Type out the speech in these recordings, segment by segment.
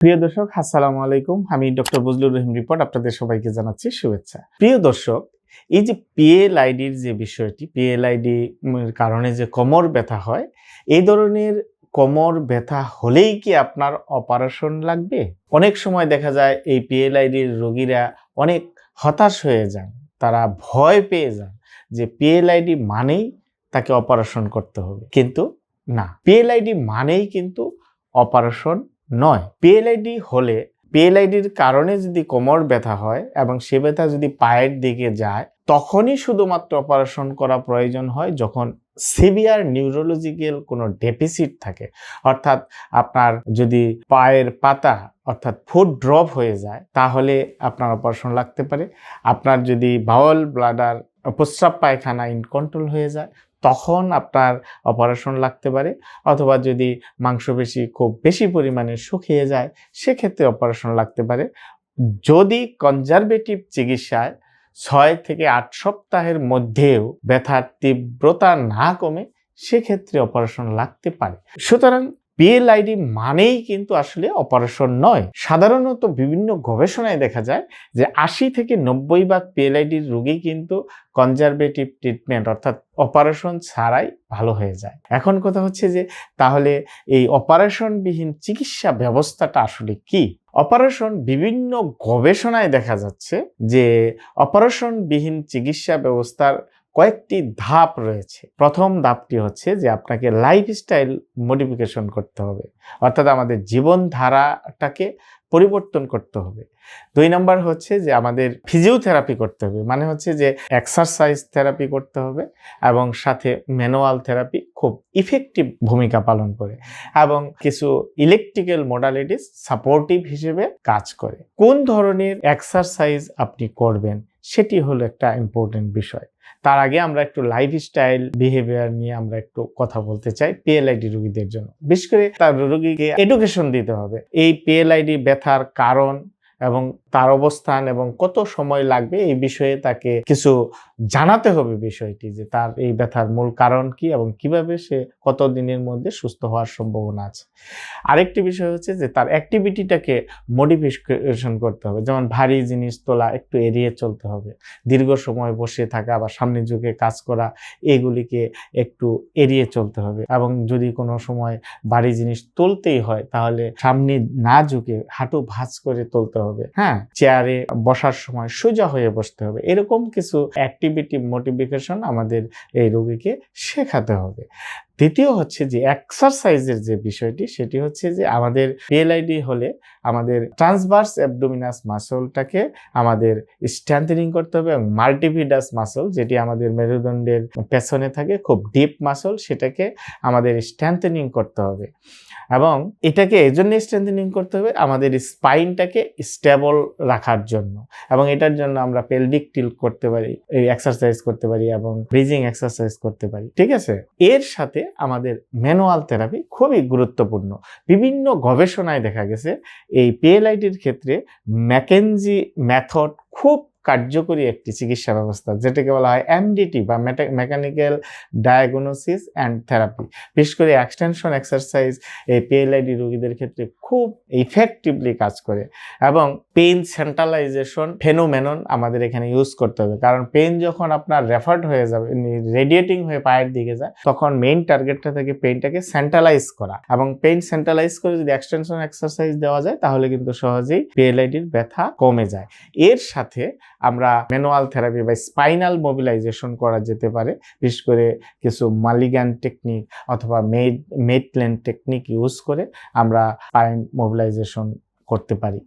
প্রিয় দর্শক, আসসালামু আলাইকুম। আমি ডক্টর বজলুর রহিম রিপোর্ট, আপনাদের সবাইকে জানাচ্ছি শুভেচ্ছা। প্রিয় দর্শক, এই যে পিএলআইডির যে বিষয়টি, পিএলআইডি কারণে যে কোমর ব্যথা হয়, এই ধরনের কোমর ব্যথা হলেই কি আপনার অপারেশন লাগবে? অনেক সময় দেখা যায় এই পিএলআইডির রোগীরা অনেক হতাশ হয়ে যান, তারা ভয় পেয়ে যান যে পিএলআইডি মানেই তাকে অপারেশন করতে হবে। কিন্তু না, পিএলআইডি মানেই কিন্তু অপারেশন নয়। পিএলআইডি হলে পিএলআইডির কারণে যদি কোমর ব্যথা হয় এবং সে ব্যথা যদি পায়ের দিকে যায়, তখনই শুধুমাত্র অপারেশন করা প্রয়োজন হয় যখন সিভিয়ার নিউরোলজিক্যাল কোনো ডেফিসিট থাকে। অর্থাৎ আপনার যদি পায়ের পাতা অর্থাৎ ফুড ড্রপ হয়ে যায়, তাহলে আপনার অপারেশন লাগতে পারে। আপনার যদি বাউল ব্লাডার প্রস্রাব পায়খানা ইনকন্ট্রোল হয়ে যায়। তখন আপনার অপারেশন লাগতে পারে। অথবা যদি মাংসপেশি খুব বেশি পরিমাণে শুকিয়ে যায়, সেক্ষেত্রে অপারেশন লাগতে পারে। যদি কনজারভেটিভ চিকিৎসায় ছয় থেকে আট সপ্তাহের মধ্যেও ব্যথার তীব্রতা না কমে, সেক্ষেত্রে অপারেশন লাগতে পারে। সুতরাং পিএলআইডি মানেই কিন্তু আসলে অপারেশন নয়। সাধারণত বিভিন্ন গবেষণায় দেখা যায় যে আশি থেকে নব্বই ভাগ পিএলআইডির রোগী কিন্তু কনজারভেটিভ ট্রিটমেন্ট অর্থাৎ অপারেশন ছাড়াই ভালো হয়ে যায়। এখন কথা হচ্ছে যে তাহলে এই অপারেশনবিহীন চিকিৎসা ব্যবস্থাটা আসলে কি? অপারেশন বিভিন্ন গবেষণায় দেখা যাচ্ছে যে অপারেশনবিহীন চিকিৎসা ব্যবস্থার কয়েকটি ধাপ রয়েছে। প্রথম ধাপটি হচ্ছে যে আপনাকে লাইফস্টাইল মডিফিকেশন করতে হবে। অর্থাৎ আমাদের জীবনধারাটাকে পরিবর্তন করতে হবে। দুই নম্বর হচ্ছে যে আমাদের ফিজিওথেরাপি করতে হবে। মানে হচ্ছে যে এক্সারসাইজ থেরাপি করতে হবে এবং সাথে ম্যানুয়াল থেরাপি খুব ইফেক্টিভ ভূমিকা পালন করে এবং কিছু ইলেকট্রিক্যাল মোডালিটিস সাপোর্টিভ হিসেবে কাজ করে। কোন ধরনের এক্সারসাইজ আপনি করবেন? সেটি হলো একটা ইম্পর্টেন্ট বিষয়। তার আগে আমরা একটু লাইফস্টাইল বিহেভিয়ার নিয়ে আমরা একটু কথা বলতে চাই পিএলআইডি রোগীদের জন্য। বিশেষ করে তার রোগীকে এডুকেশন দিতে হবে। এই পিএলআইডি ব্যথার কারণ এবং তার অবস্থান এবং কত সময় লাগবে এই বিষয়ে তাকে কিছু জানাতে হবে বিষয়টি যে তার এই ব্যথার মূল কারণ কি এবং কীভাবে সে কত দিনের মধ্যে সুস্থ হওয়ার সম্ভাবনা আছে। আরেকটি বিষয় হচ্ছে যে তার অ্যাক্টিভিটিটাকে মডিফিকেশন করতে হবে। যেমন ভারী জিনিস তোলা, একটু এড়িয়ে চলতে হবে। দীর্ঘ সময় বসে থাকা বা সামনে যুগে কাজ করা, এগুলিকে একটু এড়িয়ে চলতে হবে এবং যদি কোনো সময় ভারী জিনিস তুলতেই হয়, তাহলে সামনে না ঝুঁকে হাঁটু ভাঁজ করে তুলতে হবে। হ্যাঁ? চেয়ারে বসার সময় সোজা হয়ে বসতে হবে। এরকম কিছু অ্যাক্টিভিটি মোটিফিকেশন আমাদের এই রোগীকে শেখাতে হবে। দ্বিতীয় হচ্ছে যে এক্সারসাইজের যে বিষয়টি, সেটি হচ্ছে যে আমাদের পিএলআইডি হলে আমাদের ট্রান্সভার্স অ্যাবডোমিনাস মাসলটাকে আমাদের স্ট্যান্থেনিং করতে হবে এবং মাল্টিভিডাস মাসল যেটি আমাদের মেরুদণ্ডের পেছনে থাকে, খুব ডিপ মাসল সেটাকে আমাদের স্ট্যান্থেনিং করতে হবে। এবং এটাকে এই জন্য স্ট্রেন্থেনিং করতে হবে আমাদের স্পাইনটাকে স্টেবল রাখার জন্য। এবং এটার জন্য আমরা পেলভিক টিল করতে পারি, এই এক্সারসাইজ করতে পারি এবং ব্রিজিং এক্সারসাইজ করতে পারি। ঠিক আছে? এর সাথে আমাদের ম্যানুয়াল থেরাপি খুবই গুরুত্বপূর্ণ। বিভিন্ন গবেষণায় দেখা গেছে, এই পিএলআইটির ক্ষেত্রে ম্যাকেনজি মেথড খুব কার্যকরী একটি চিকিৎসা ব্যবস্থা, যেটাকে বলা হয় এমডিটি বা মেকানিক্যাল ডায়াগনোসিস অ্যান্ড থেরাপি বিশেষ করে এক্সটেনশন এক্সারসাইজ এই পিএলআইডি রোগীদের ক্ষেত্রে খুব ইফেক্টিভলি কাজ করে এবং পেইন সেন্ট্রালাইজেশন ফেনোমেনন আমাদের এখানে ইউজ করতে হবে। কারণ পেইন যখন আপনার রেফার্ড হয়ে যাবে রেডিয়েটিং হয়ে পায়ের দিকে যায়, তখন মেইন টার্গেটটা থেকে পেইনটাকে সেন্ট্রালাইজ করা। এবং পেইন সেন্ট্রালাইজ করে যদি এক্সটেনশন এক্সারসাইজ দেওয়া যায়, তাহলে কিন্তু সহজেই পিএলআইডির ব্যথা কমে যায়। এর সাথে আমরা ম্যানুয়াল থেরাপি বা স্পাইনাল মোবিলাইজেশন করা যেতে পারে, বিশেষ করে কিছু মালিগান টেকনিক অথবা মেড মেটল্যান্ড টেকনিক ইউজ করে আমরা স্পাইন মোবিলাইজেশন করতে পারি।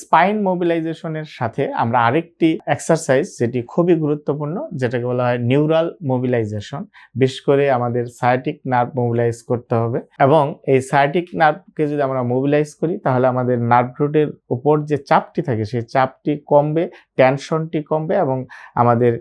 স্পাইন মোবিলাইজেশনের সাথে আমরা আরেকটি এক্সারসাইজ যেটি খুবই গুরুত্বপূর্ণ, যেটাকে বলা হয় নিউরাল মোবিলাইজেশন বিশেষ করে আমাদের সায়াটিক নার্ভ মোবিলাইজ করতে হবে এবং এই সায়াটিক নার্ভকে যদি আমরা মোবিলাইজ করি, তাহলে আমাদের নার্ভ রুটের উপর যে চাপটি থাকে, সেই চাপটি কমবে টেনশনটি কমবে এবং আমাদের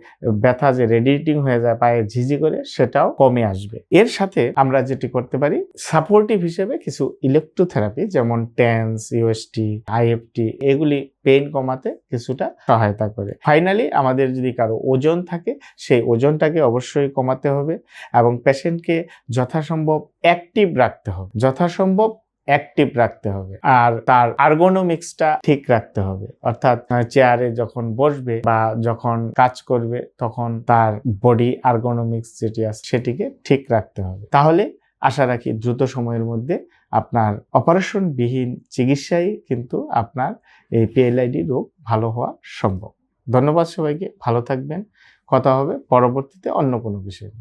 ব্যথা যে রেডিয়েটিং হয়ে যায় পায়ে ঝিঝি করে, সেটাও কমে আসবে। এর সাথে আমরা যেটি করতে পারি সাপোর্টিভ হিসেবে কিছু ইলেকট্রোথেরাপি যেমন টেন্স ইউএসটি আইএফটি এগুলি পেইন কমাতে কিছুটা সহায়তা করে। ফাইনালি আমাদের যদি কারও ওজন থাকে, সেই ওজনটাকে অবশ্যই কমাতে হবে এবং পেশেন্টকে যথাসম্ভব অ্যাক্টিভ রাখতে হবে। যথাসম্ভব অ্যাক্টিভ রাখতে হবে। আর তার আর্গোনমিক্সটা ঠিক রাখতে হবে। অর্থাৎ চেয়ারে যখন বসবে বা যখন কাজ করবে, তখন তার বডি আর্গোনমিক্স যেটি আছে, সেটিকে ঠিক রাখতে হবে। তাহলে আশা রাখি দ্রুত সময়ের মধ্যে আপনার অপারেশনবিহীন চিকিৎসাই কিন্তু আপনার এই পিএলআইডি রোগ ভালো হওয়া সম্ভব। ধন্যবাদ সবাইকে, ভালো থাকবেন। কথা হবে পরবর্তীতে অন্য কোনো বিষয়